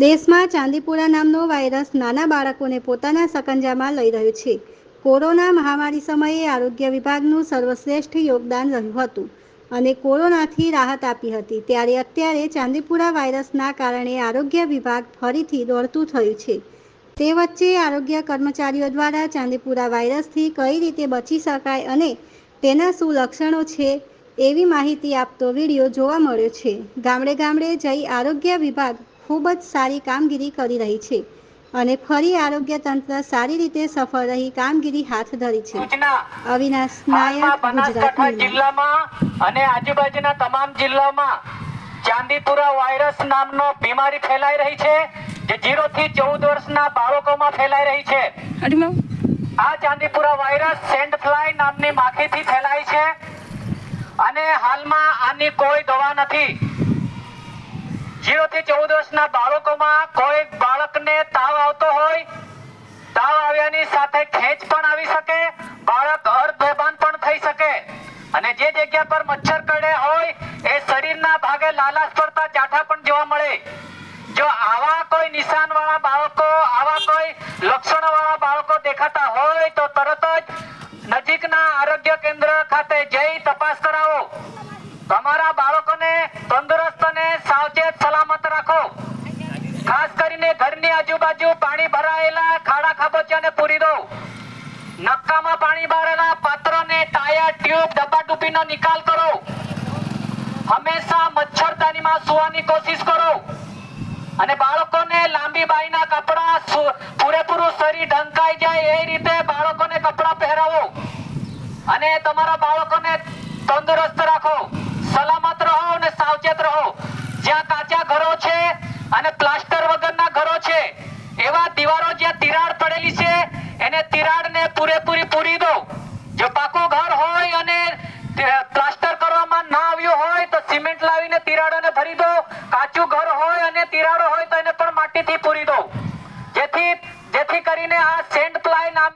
દેશમાં ચાંદીપુરા નામનો વાયરસ નાના બાળકોને પોતાના સકંજામાં લઈ રહ્યો છે. કોરોના મહામારી સમયે આરોગ્ય વિભાગનું સર્વશ્રેષ્ઠ યોગદાન રહ્યું હતું અને કોરોનાથી રાહત આપી હતી. ત્યારે અત્યારે ચાંદીપુરા વાયરસના કારણે આરોગ્ય વિભાગ ફરીથી દોડતું થયું છે. તે વચ્ચે આરોગ્ય કર્મચારીઓ દ્વારા ચાંદીપુરા વાયરસથી કઈ રીતે બચી શકાય અને તેના શું લક્ષણો છે એવી માહિતી આપતો વીડિયો જોવા મળ્યો છે. ગામડે ગામડે જઈ આરોગ્ય વિભાગ ખૂબ જ સારી કામગીરી કરી રહી છે અને ફરી આરોગ્ય તંત્ર સારી રીતે સફળ રહી કામગીરી હાથ ધરી છે. અવિનાશ નાયક ગુજરાત બનાસકાંઠા જિલ્લામાં અને આજુબાજુના તમામ જિલ્લામાં ચાંદીપુરા વાયરસ નામનો બીમારી ફેલાઈ રહી છે જે 0 થી ચૌદ વર્ષના બાળકોમાં ફેલાઈ રહી છે. આ ચાંદીપુરા વાયરસ સેન્ડ ફ્લાય નામની માખીથી ફેલાય છે અને હાલમાં આની કોઈ દવા નથી. 0 થી ચૌદ વર્ષના બાળકોમાં કોઈ બાળકને તાવ આવતો હોય, તાવ આવ્યાની સાથે ખેંચ પણ આવી શકે, બાળક અર્ધબેભાન પણ થઈ શકે. અને જે જગ્યા પર મચ્છર કરડે હોય, એ શરીરના ભાગે લાલાશ પડતા ચાઠા પણ જોવા મળે. જો આવા કોઈ નિશાન વાળા બાળકો, આવા કોઈ લક્ષણ વાળા બાળકો દેખાતા હોય, તો તરત જ નજીકના આરોગ્ય કેન્દ્ર ખાતે જઈ તપાસ કરાવો. તમારા બાળકોને તંદુરસ્ત અને સાવચેત સલામત રાખો ખાસ કરીને ઘરની પાણી ભરાયેલા ખાડા ખાબોચિયાને પૂરી દો નક્કામાં પાણી ભરેલા પાત્રને ટાયર, ટ્યુબ ડબ્બા ડુબ્બીનો નિકાલ કરો. હંમેશા મચ્છરદાનીમાં સુવાની કોશિશ કરો. અને બાળકોને લાંબી બાઈના કપડા પૂરેપૂરું શરીર ઢંકાઈ જાય એ રીતે બાળકોને કપડા પહેરાવો. અને તમારા બાળકોને તંદુરસ્ત રાખો. સલામત રહો અને સાવચેત રહો જ્યાં કાચા ઘરો છે અને પ્લાસ્ટર વગરના ઘરો છે એવા દીવારો જ્યાં તિરાડ પડેલી છે એને તિરાડને પૂરેપૂરી પૂરી દો. જો પાકું ઘર હોય અને પ્લાસ્ટર કરવામાં ના આવ્યું હોય તો સિમેન્ટ લાવીને તિરાડોને ભરી દો. કાચું ઘર હોય અને તિરાડો હોય તો એને પણ માટીથી પૂરી દો. જેથી જેથી કરીને આ સેન્ટ પ્લાય નામ